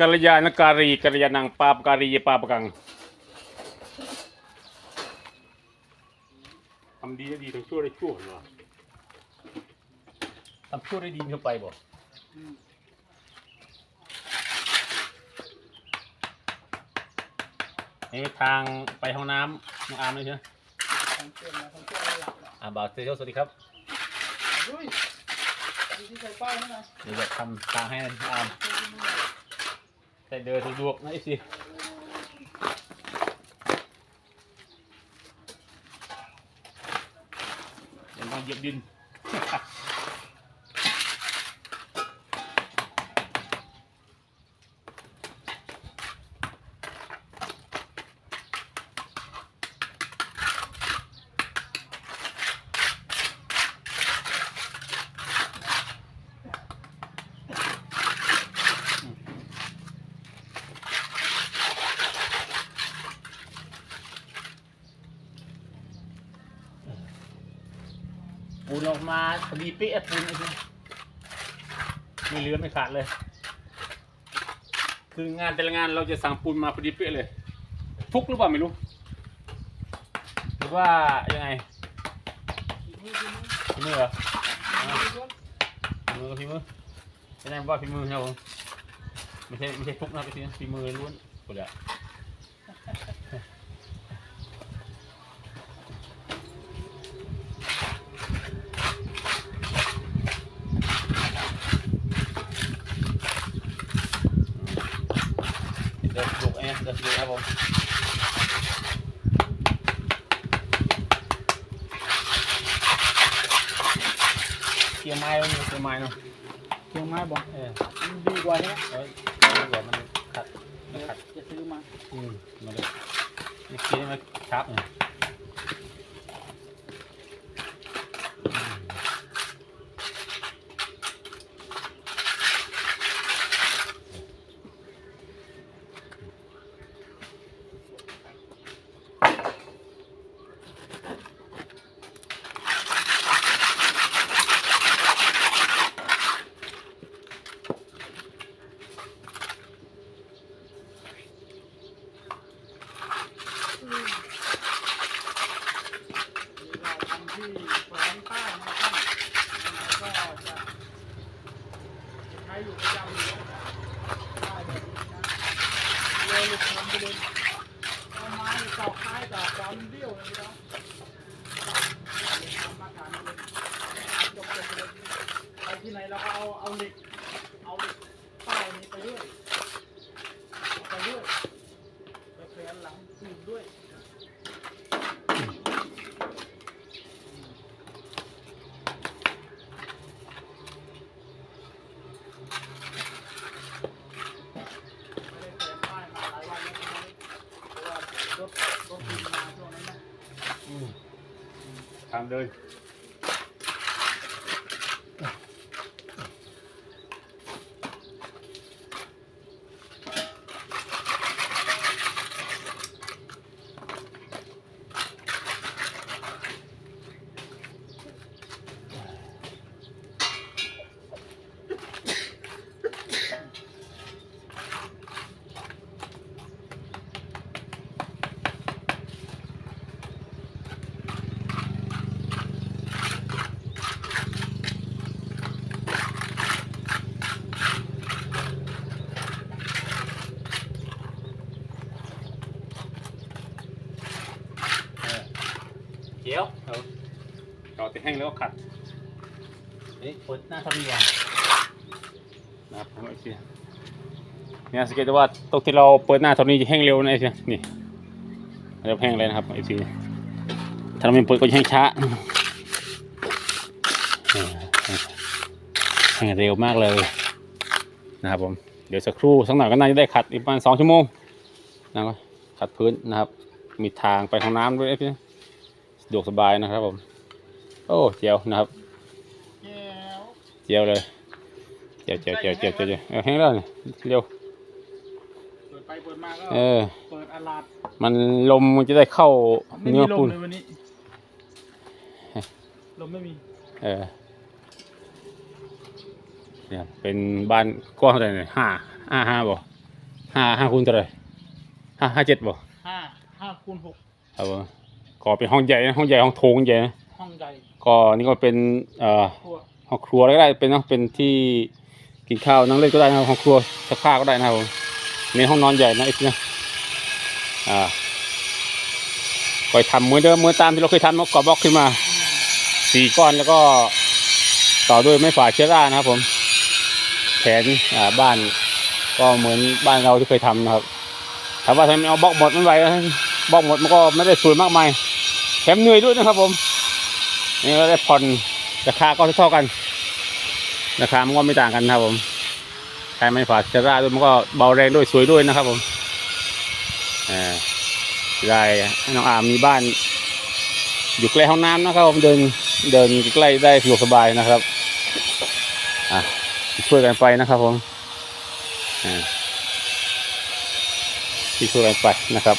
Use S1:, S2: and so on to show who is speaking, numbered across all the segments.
S1: กัลยาณการีกัลยาณังปาปการีปาปกังทำดีได้ดีทำชั่วได้ชั่วเหรอทำชั่วได้ดีเข้าไปบ่นี่ทางไปห้องน้ำน้องอาร์มเลยใช่ไหม
S2: ของเชื่อมนะของเชื่อมไม่หลับนะ
S1: อ่าบ่าวเซโยสวัสดีครับ
S2: อุ้ยดูที่ใส่ป้ายนั่นนะ
S1: เดี๋ยวจะทำทางให้นะน้องอาร์ม แต่เดินสะดวกนะไอ้สิยังต้องเหยียบดิน ปูนออกมาพอดีเป๊ะปูนไอ้ที่ไม่เหลือไม่ขาดเลย คืองานแต่ละงานเราจะสั่งปูนมาพอดีเป๊ะเลยฟุกหรือเปล่าไม่รู้ หรือว่ายังไง
S2: ทีนี้ทีนี้
S1: ฝีมือเหรอ
S2: ทีนี้
S1: ฝีมือกับฝีมือไม่ได้ว่าฝีมือครับผมไม่ใช่ไม่ใช่ฟุกนะครับไอ้ที่มือล้วนหมดแล้วเดี๋ ยวดูเองเดี๋ยวดูครับผมเกียร์ไม้แล้วนี่เกียร์ไม้เนาะ
S2: เชียงไม้บอก
S1: เออ
S2: มันดีกว่าใช่ไหม
S1: เอ้ยเดี๋ยวมันขัดมันขัด
S2: จะซื้อมา
S1: อืมมาเลยนี่เกียร์มันชับเนี่ย
S2: นี่เราทำที่แขวนป้ายนะครับก็จะใช้อยู่ประจำอยู่แล้วป้ายแบบนี้นะเลยหลุดลง ไปเลยเอาไม้ตอกท้ายตอกความเบี้ยวเลยนะเอามาฐานเลยจบเลยไปที่ไหนเราก็เอาเอาเหล็กเอาเหล็กป้ายนี้ไปด้วยเอาไปด้วยไปแขวนหลังสูบด้วย ไม่ได้แขวนป้ายมาหลายวันแล้วใช่ไหมเพราะว่ารถรถบินมาช่วงนั้นนะ
S1: อืม ทางเดิน เขียวเอาเราติดแห้งแล้วก็ขัดนี่เปิดหน้าทำอย่างนะครับผมไอ้เสียเนี่ยสังเกตว่าตรงที่เราเปิดหน้าเท่านี้จะแห้งเร็วนะไอ้เสียนี่เริ่มแห้งเลยนะครับไอ้เสียถ้าเราไม่เปิดก็จะแห้งช้าแห้งเร็วมากเลยนะครับผมเดี๋ยวสักครู่สักหน่อยก็น่าจะได้ขัดอีกประมาณสองชั่วโมงนะครับขัดพื้นนะครับ มีทางไปห้องน้ำด้วยนะพี่สะ ดวกสบายนะครับผม โอ้เจียวนะครับ
S2: แก้ว
S1: เจียวเลยเจียวเจียวเจียวเจียวเจียวเจียวเออแห้งแล้วนี่เร็ว
S2: เปิดไปเปิดมาก็
S1: เออ
S2: เปิดอาลาด
S1: มันลมมันจะได้เข้า
S2: ไม่มี
S1: เนื้อ
S2: ล
S1: ปู
S2: ม
S1: น
S2: เลยวันนี้ลมไม่มี
S1: เออเนี่ยเป็นบ้านกว้างเท่าไหร่เนี่ยห้าห้าห้าบ่ห้าห้าคูณเท่าไหร่ห้าห้าเจ็ดบ่
S2: ห้าห้าคูณหก
S1: ครับผม ก็เป็นห้องใหญ่นะห้องใหญ่ห้องโถงใหญ่นะ
S2: ห้องใหญ่
S1: ก็นี่ก็เป็นเอ่อ
S2: ครัว
S1: ห้องครัวก็ได้เป็นเนาะเป็นที่กินข้าวนั่งเล่นก็ได้นะครับห้องครัวซักผ้าก็ได้นะครับผมในห้องนอนใหญ่นะไอ้ที่นะอ่าก็ทำเหมือนเดิมเหมือนตามที่เราเคยทำเนาะก่อบล็อกขึ้นมา
S2: อืม
S1: สี่ก้อนแล้วก็ต่อด้วยไม้ฝาเชื้อรานะครับ ผมแผนอ่าบ้าน ก็เหมือนบ้านเราที่เคยทำนะครับถามว่าทำไมเอาบล็อกหมดไม่ไหวนะ บล็อกหมดมันก็ไม่ได้สวยมากมายแถมเหนื่อยด้วยนะครับผม นี่ก็ได้ผ่อนราคาก็เท่ากันราคามันก็ไม่ต่างกันนะครับผมใช้ไม้ฝาเชื้อราด้วยมันก็เบาแรงด้วยสวยด้วยนะครับผมอ่าได้น้องอามมีบ้าน อยู่ใกล้ห้องน้ำนะครับผมเดินเดินใกล้ได้สะดวกสบายนะครับอะช่วยกันไปนะครับผมอ่าช่วยกันไปนะครับ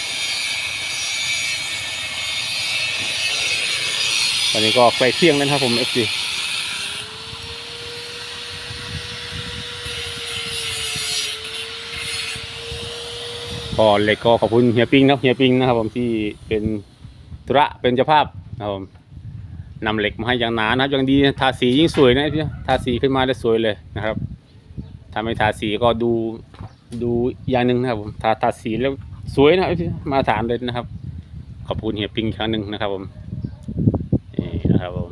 S1: วันนี้ก็ใกล้เที่ยงแล้วนครับผมเอฟซีก็เหล็กก็ขอบคุณเฮียปิงนะเฮียปิงนะครับผมที่เป็นธุระเป็นเจ้าภาพนะครับผมนำเหล็กมาให้อย่างหนานะครับอย่างดีทาสียิ่งสวยนะพี่ทาสีขึ้นมาได้สวยเลยนะครับถ้าไม่ทาสีก็ดูดูอย่างหนึ่งนะครับผมทาทาสีแล้วสวยนะพี่มาตรฐานเลยนะครับ ขอบคุณเฮียปิงครั้งหนึ่งนะครับผม นะครับผม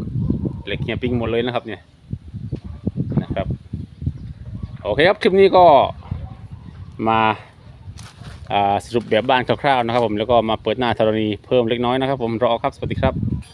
S1: เหล็กเฮียปิ้งหมดเลยนะครับเนี่ยนะครับโอเคครับคลิปนี้ก็มาสรุปแบบบ้านคร่าวๆนะครับ ผมแล้วก็มาเปิดหน้าธรณีเพิ่มเล็กน้อยนะครับ ผมรอครับสวัสดีครับ